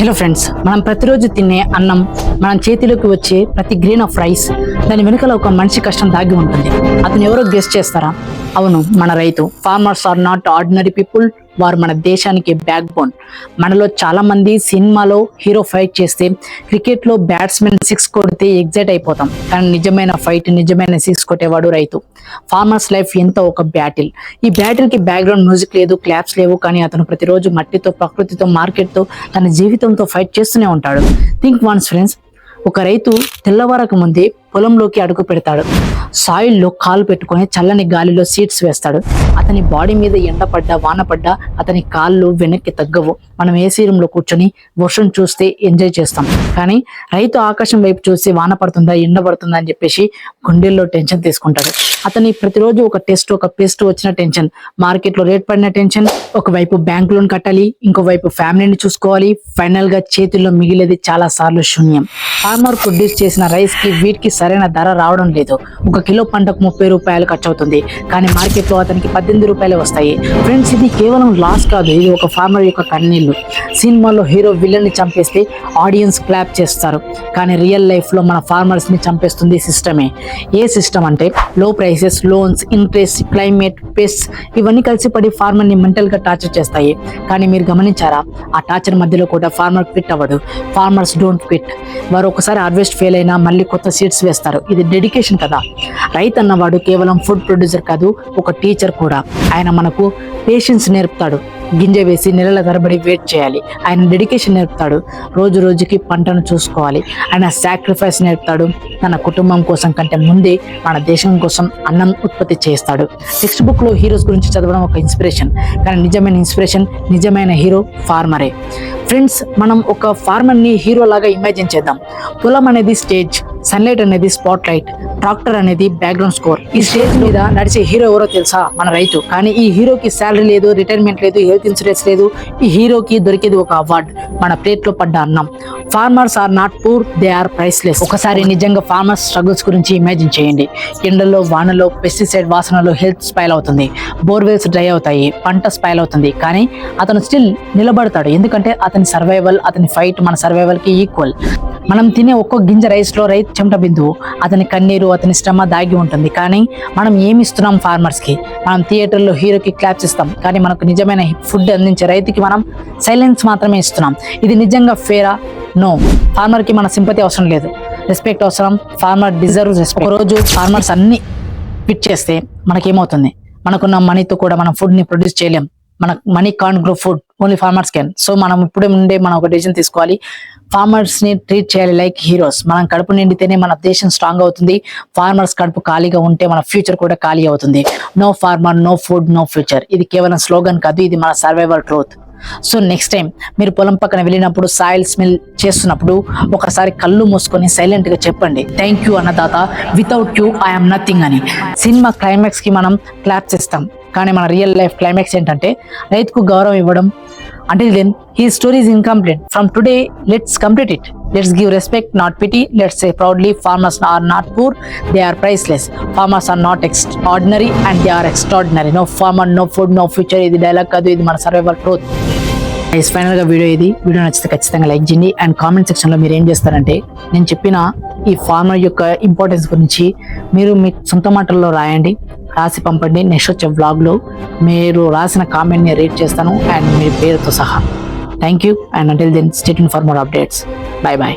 Hello friends మనం ప్రతిరోజు తినే అన్నం మన చేతిలోకి వచ్చే ప్రతి గ్రెయిన్ ఆఫ్ రైస్ దాని వెనుకల ఒక మనిషి కష్టం దాగి ఉంటుంది. అతను ఎవరో గెస్ట్ చేస్తారా? అవును మన రైతు. Farmers are not ordinary people వారు మన దేశానికి బ్యాక్ బోన్ మనలో చాలా మంది సినిమాలో హీరో ఫైట్ చేస్తే క్రికెట్లో బ్యాట్స్మెన్ సిక్స్ కొడితే ఎగ్జైట్ అయిపోతాం. కానీ నిజమైన ఫైట్ నిజమైన సిక్స్ కొట్టేవాడు రైతు. ఫార్మర్స్ లైఫ్ ఎంతో ఒక బ్యాటిల్ ఈ బ్యాటిల్కి బ్యాక్గ్రౌండ్ మ్యూజిక్ లేదు క్లాప్స్ లేవు కానీ అతను ప్రతిరోజు మట్టితో ప్రకృతితో మార్కెట్తో తన జీవితంతో ఫైట్ చేస్తూనే ఉంటాడు. థింక్ వన్స్ ఫ్రెండ్స్ ఒక రైతు తెల్లవారక ముందే పొలంలోకి అడుగు పెడతాడు. సాయిల్లో కాలు పెట్టుకొని చల్లని గాలిలో సీట్స్ వేస్తాడు. అతని బాడీ మీద ఎండ పడ్డా వాన పడ్డా అతని కాళ్ళు వెనక్కి తగ్గవు. మనం ఏసీ రూమ్లో కూర్చొని వర్షం చూస్తే ఎంజాయ్ చేస్తాం. కానీ రైతు ఆకాశం వైపు చూసి వాన పడుతుందా ఎండ పడుతుందా అని చెప్పేసి గుండెల్లో టెన్షన్ తీసుకుంటాడు. అతని ప్రతిరోజు ఒక టెస్ట్ ఒక పెస్ట్ వచ్చిన టెన్షన్. మార్కెట్లో రేట్ పడిన టెన్షన్. ఒకవైపు బ్యాంక్ లోన్ కట్టాలి ఇంకోవైపు ఫ్యామిలీని చూసుకోవాలి. ఫైనల్గా చేతుల్లో మిగిలేది చాలా సార్లు శూన్యం. ఫార్మర్ ప్రొడ్యూస్ చేసిన రైస్కి వీటికి సరైన ధర రావడం లేదు. ఒక కిలో పంటకు ముప్పై రూపాయలు ఖర్చు అవుతుంది కానీ మార్కెట్లో అతనికి పద్దెనిమిది రూపాయలు వస్తాయి. ఫ్రెండ్స్ ఇది కేవలం లాస్ కాదు. ఇది ఒక ఫార్మర్ యొక్క కన్నీళ్ళు. సినిమాలో హీరో విలన్ని చంపేస్తే ఆడియన్స్ క్లాప్ చేస్తారు. కానీ రియల్ లైఫ్లో మన ఫార్మర్స్ని చంపేస్తుంది సిస్టమే. ఏ సిస్టమ్ అంటే low prices loans interest climate pest ఇవన్నీ కలిసి పడి ఫార్మర్ని మెంటల్గా టార్చర్ చేస్తాయి. కానీ మీరు గమనించారా? ఆ టార్చర్ మధ్యలో కూడా farmer quit అవ్వడు. Farmers don't quit. వారు ఒకసారి హార్వెస్ట్ ఫెయిల్ అయినా మళ్ళీ కొత్త సీడ్స్ వేస్తారు. ఇది డెడికేషన్ కదా. రైతు అన్నవాడు కేవలం ఫుడ్ ప్రొడ్యూసర్ కాదు ఒక టీచర్ కూడా. ఆయన మనకు పేషెన్స్ నేర్పుతాడు. గింజ వేసి నెలల తరబడి వెయిట్ చేయాలి. ఆయన డెడికేషన్ నేర్పుతాడు. రోజు రోజుకి పంటను చూసుకోవాలి. ఆయన సాక్రిఫైస్ నేర్పుతాడు. తన కుటుంబం కోసం కంటే ముందే మన దేశం కోసం అన్నం ఉత్పత్తి చేస్తాడు. టెక్స్ట్ బుక్లో హీరోస్ గురించి చదవడం ఒక ఇన్స్పిరేషన్ కానీ నిజమైన ఇన్స్పిరేషన్ నిజమైన హీరో ఫార్మరే ఫ్రెండ్స్ మనం ఒక ఫార్మర్ని హీరో లాగా ఇమాజిన్ చేద్దాం. పొలం అనేది స్టేజ్ సన్లైట్ అనేది స్పాట్ లైట్ ట్రాక్టర్ అనేది బ్యాక్గ్రౌండ్ స్కోర్. ఈ స్టేజ్ మీద నడిచే హీరో ఎవరో తెలుసా? మన రైతు. కానీ ఈ హీరోకి శాలరీ లేదు రిటైర్మెంట్ లేదు హెల్త్ ఇన్సూరెన్స్ లేదు. ఈ హీరోకి దొరికేది ఒక అవార్డు మన ప్లేట్లో పడ్డ అన్నం. Farmers are not poor they are priceless ఒకసారి నిజంగా ఫార్మర్స్ స్ట్రగుల్స్ గురించి ఇమాజిన్ చేయండి. ఎండలో వానలో పెస్టిసైడ్ వాసనలో హెల్త్ స్పైల్ అవుతుంది. బోర్వెల్స్ డ్రై అవుతాయి పంట స్పైల్ అవుతుంది. కానీ అతను స్టిల్ నిలబడతాడు. ఎందుకంటే అతని సర్వైవల్ అతని ఫైట్ మన సర్వైవల్కి ఈక్వల్ మనం తినే ఒక్కో గింజ రైస్లో రైతు చెమట బిందువు. అతని కన్నీరు అతని శ్రమ దాగి ఉంటుంది. కానీ మనం ఏమి ఇస్తున్నాం ఫార్మర్స్కి మనం థియేటర్లో హీరోకి క్లాప్స్ ఇస్తాం. కానీ మనకు నిజమైన ఫుడ్ అందించే రైతుకి మనం సైలెన్స్ మాత్రమే ఇస్తున్నాం. ఇది నిజంగా ఫేరా నో ఫార్మర్కి మన సింపతి అవసరం లేదు. రెస్పెక్ట్ అవసరం. ఫార్మర్ డిజర్వ్ రెస్పెక్ట్ రోజు ఫార్మర్స్ అన్ని ఫిట్ చేస్తే మనకేమవుతుంది? మనకున్న మనీతో కూడా మనం ఫుడ్ని ప్రొడ్యూస్ చేయలేం. మన money can't grow food only farmers can so మనం ఇప్పుడే ముందే మనం ఒక డెసిషన్ తీసుకోవాలి. ఫార్మర్స్ని ట్రీట్ చేయాలి లైక్ హీరోస్ మనం కడుపు నిండితేనే మన దేశం స్ట్రాంగ్ అవుతుంది. ఫార్మర్స్ కడుపు ఖాళీగా ఉంటే మన ఫ్యూచర్ కూడా ఖాళీ అవుతుంది. No farmer no food no future ఇది కేవలం స్లోగన్ కాదు. ఇది మన survival truth so next time మీరు పొలం పక్కన వెళ్ళినప్పుడు సాయిల్ స్మెల్ చేస్తున్నప్పుడు ఒకసారి కళ్ళు మూసుకొని సైలెంట్గా చెప్పండి. థ్యాంక్ యూ అన్నదాత. వితౌట్ యూ ఐఎమ్ నథింగ్ అని. సినిమా క్లైమాక్స్కి మనం క్లాప్స్ ఇస్తాం కానీ మన రియల్ లైఫ్ క్లైమాక్స్ ఏంటంటే రైతుకు గౌరవం ఇవ్వడం. Until then the story is incomplete from today let's complete it let's give respect not pity let's say proudly farmers are not poor they are priceless farmers are not ex ordinary and they are extraordinary no farmer no food no future ఇది dialogue కాదు ఇది మన survival truth guys ఫైనల్గా video ఇది. Video నచ్చితే ఖచ్చితంగా like చేయండి. And comment సెక్షన్లో మీరు ఏం చేస్తారంటే నేను చెప్పిన ఈ ఫార్మర్ యొక్క ఇంపార్టెన్స్ గురించి మీరు మీ సొంత మాటల్లో రాయండి. రాసి పంపండి. నెక్స్ట్ వచ్చే వ్లాగ్లో మీరు రాసిన కామెంట్ని రీడ్ చేస్తాను. అండ్ మీ పేరుతో సహా. Thank you and until then stay for more updates bye bye